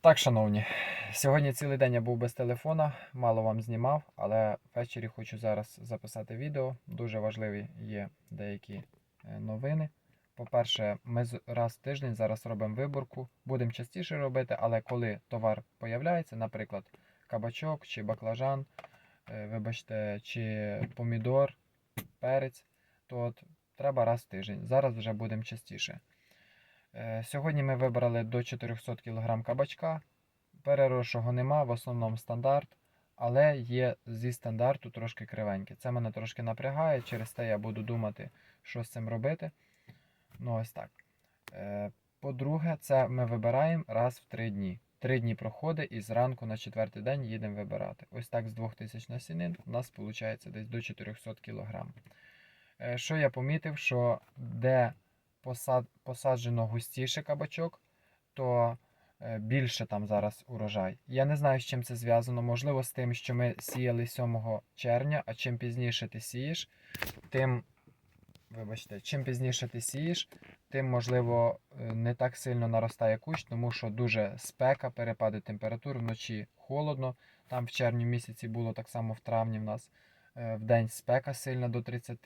Так, шановні, сьогодні цілий день я був без телефона, мало вам знімав, але ввечері хочу зараз записати відео. Дуже важливі є деякі е, новини. По-перше, ми раз в тиждень зараз робимо виборку. Будемо частіше робити, але коли товар появляється, наприклад, кабачок чи баклажан, е, вибачте, чи помідор, перець, то от треба раз в тиждень. Зараз вже будемо частіше. Е, Сьогодні ми вибрали до 400 кг кабачка. Переросшого нема, в основному стандарт, але є зі стандарту трошки кривеньке. Це мене трошки напрягає, через те я буду думати, що з цим робити. Ну, ось так. Е, По-друге, це ми вибираємо раз в три дні. Три дні проходить і зранку на четвертий день їдемо вибирати. Ось так з 2000 насінин у нас виходить десь до 400 кг. Е, Що я помітив, що де посаджено густіше кабачок, то е, більше там зараз урожай. Я не знаю, з чим це зв'язано. Можливо, з тим, що ми сіяли 7 червня, а чим пізніше ти сієш, тим, вибачте, чим пізніше ти сієш, тим, можливо, е, не так сильно наростає кущ, тому що дуже спека, перепади температур, вночі холодно. Там в червні місяці було так само в травні в нас в день спека сильна до 30.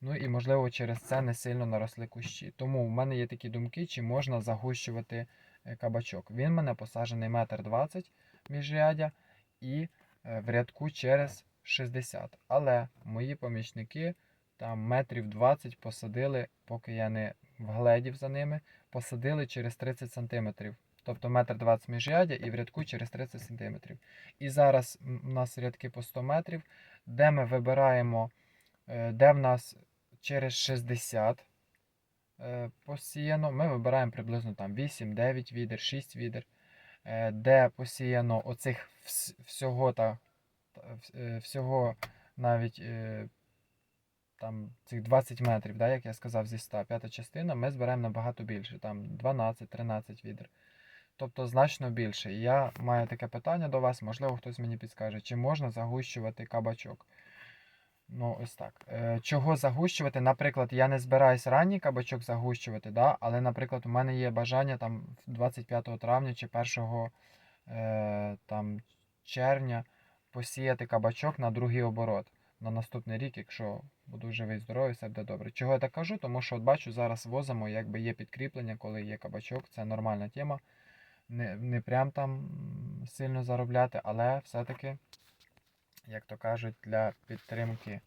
Ну і можливо через це не сильно наросли кущі. Тому в мене є такі думки, чи можна загущувати е, кабачок. Він в мене посаджений метр двадцять міжрядя і е, в рядку через 60. Але мої помічники там метрів 20 посадили, поки я не вгледів за ними, посадили через 30 сантиметрів. Тобто метр 20 міжрядя і в рядку через 30 сантиметрів. І зараз у нас рядки по 100 метрів, де ми вибираємо, е, де в нас через 60 е, посіяно, ми вибираємо приблизно там 8, 9 відер, 6 відер, е, де посіяно оцих всього та та, вс- всього навіть там цих 20 метрів, да, як я сказав, зі 100, п'ята частина, ми зберемо набагато більше, там 12-13 відер. Тобто значно більше. І я маю таке питання до вас, можливо, хтось мені підскаже, чи можна загущувати кабачок. Ну, ось так. Е, чого загущувати? Наприклад, я не збираюсь ранній кабачок загущувати, да? але, наприклад, у мене є бажання там 25 травня чи 1 е, там, червня посіяти кабачок на другий оборот на наступний рік, якщо буду живий, здоровий, все буде добре. Чого я так кажу? Тому що от бачу, зараз возимо, якби є підкріплення, коли є кабачок, це нормальна тема. Не, не прям там сильно заробляти, але все-таки, як то кажуть, для підтримки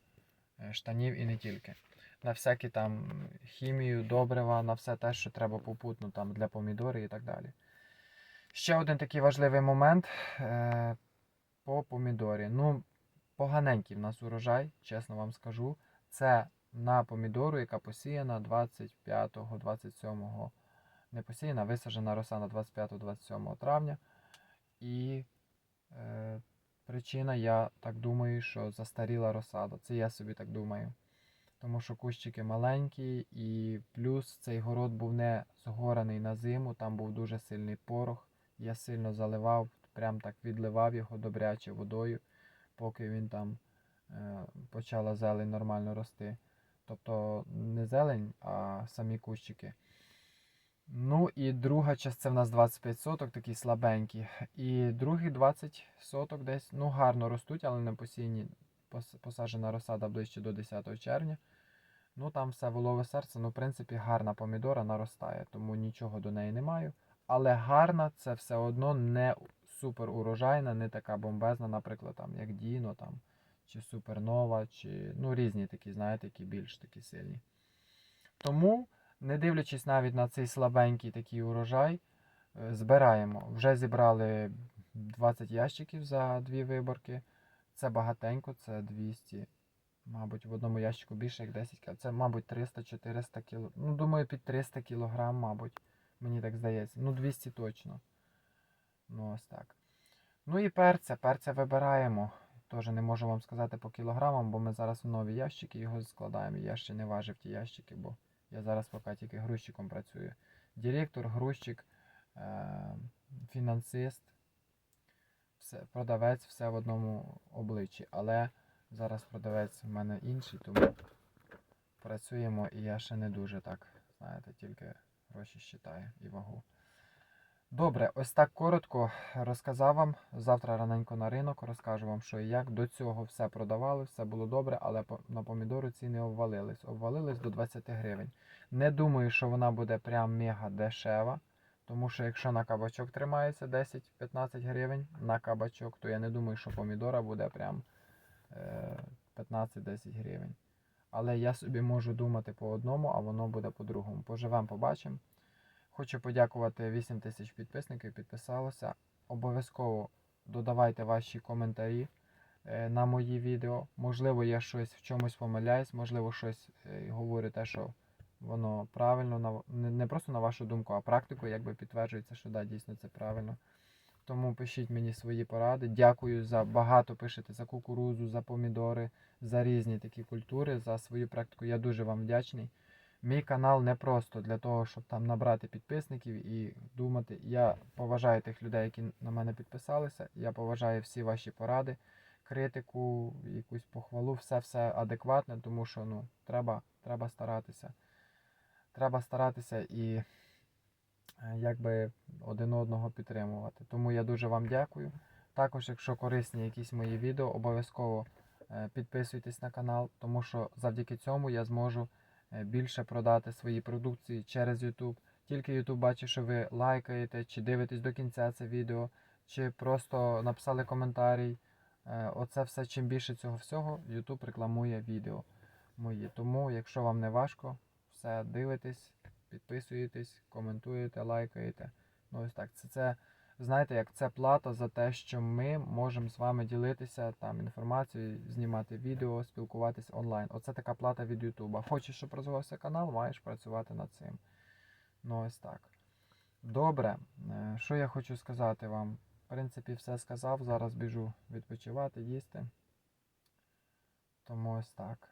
е, штанів і не тільки. На всякі там хімію, добрива, на все те, що треба попутно там для помідорів і так далі. Ще один такий важливий момент е, по помідорі. Ну, поганенький в нас урожай, чесно вам скажу. Це на помідору, яка посіяна 25-27 не посіяна, а висаджена роса на 25-27 травня. І е, причина, я так думаю, що застаріла розсада. Це я собі так думаю. Тому що кущики маленькі, і плюс цей город був не згораний на зиму, там був дуже сильний порох. Я сильно заливав, прям так відливав його добряче водою, поки він там е, почала зелень нормально рости. Тобто не зелень, а самі кущики. Ну і друга частина в нас 25 соток, такі слабенькі. І другі 20 соток десь ну гарно ростуть, але не посіяні. Пос- Посаджена розсада ближче до 10 червня. Ну там все волове серце. Ну, в принципі, гарна помідора наростає, тому нічого до неї не маю. Але гарна це все одно не супер урожайна, не така бомбезна, наприклад, там, як Діно там, чи Супернова, чи ну, різні такі, знаєте, які більш такі сильні. Тому, не дивлячись навіть на цей слабенький такий урожай, е, збираємо. Вже зібрали 20 ящиків за дві виборки. Це багатенько, це 200, мабуть, в одному ящику більше як 10 кг. Це, мабуть, 300-400 кг. Ну, думаю, під 300 кг, мабуть. Мені так здається. Ну, 200 точно. Ну, ось так. Ну і перця. Перця вибираємо. Теж не можу вам сказати по кілограмам, бо ми зараз в нові ящики його складаємо. Я ще не важив ті ящики, бо я зараз поки тільки грузчиком працюю. Директор, грузчик, е- фінансист, все, продавець, все в одному обличчі. Але зараз продавець в мене інший, тому працюємо і я ще не дуже так, знаєте, тільки гроші считаю і вагу. Добре, ось так коротко розказав вам. Завтра раненько на ринок розкажу вам, що і як. До цього все продавали, все було добре, але на помідору ціни обвалились. Обвалились до 20 гривень. Не думаю, що вона буде прям мега дешева. Тому що якщо на кабачок тримається 10-15 гривень на кабачок, то я не думаю, що помідора буде прям е, 15-10 гривень. Але я собі можу думати по одному, а воно буде по-другому. Поживемо, побачимо. Хочу подякувати 8 тисяч підписників, підписалося. Обов'язково додавайте ваші коментарі е, на мої відео. Можливо, я щось в чомусь помиляюсь, можливо, щось е, говорю те, що воно правильно, не просто на вашу думку, а практику, якби підтверджується, що да, дійсно це правильно. Тому пишіть мені свої поради. Дякую за багато пишете за кукурузу, за помідори, за різні такі культури, за свою практику. Я дуже вам вдячний. Мій канал не просто для того, щоб там набрати підписників і думати. Я поважаю тих людей, які на мене підписалися. Я поважаю всі ваші поради, критику, якусь похвалу, все все адекватне, тому що ну, треба, треба старатися. Треба старатися і е, якби один одного підтримувати. Тому я дуже вам дякую. Також, якщо корисні якісь мої відео, обов'язково е, підписуйтесь на канал, тому що завдяки цьому я зможу більше продати свої продукції через YouTube. Тільки YouTube бачить, що ви лайкаєте, чи дивитесь до кінця це відео, чи просто написали коментарій. Е, Оце все, чим більше цього всього, YouTube рекламує відео мої. Тому, якщо вам не важко, все дивитесь, підписуєтесь, коментуєте, лайкаєте. Ну ось так. Це, це знаєте, як це плата за те, що ми можемо з вами ділитися там інформацією, знімати відео, спілкуватись онлайн. Оце така плата від Ютуба. Хочеш, щоб розвивався канал, маєш працювати над цим. Ну ось так. Добре, Е, що я хочу сказати вам? В принципі, все сказав. Зараз біжу відпочивати, їсти. Тому ось так.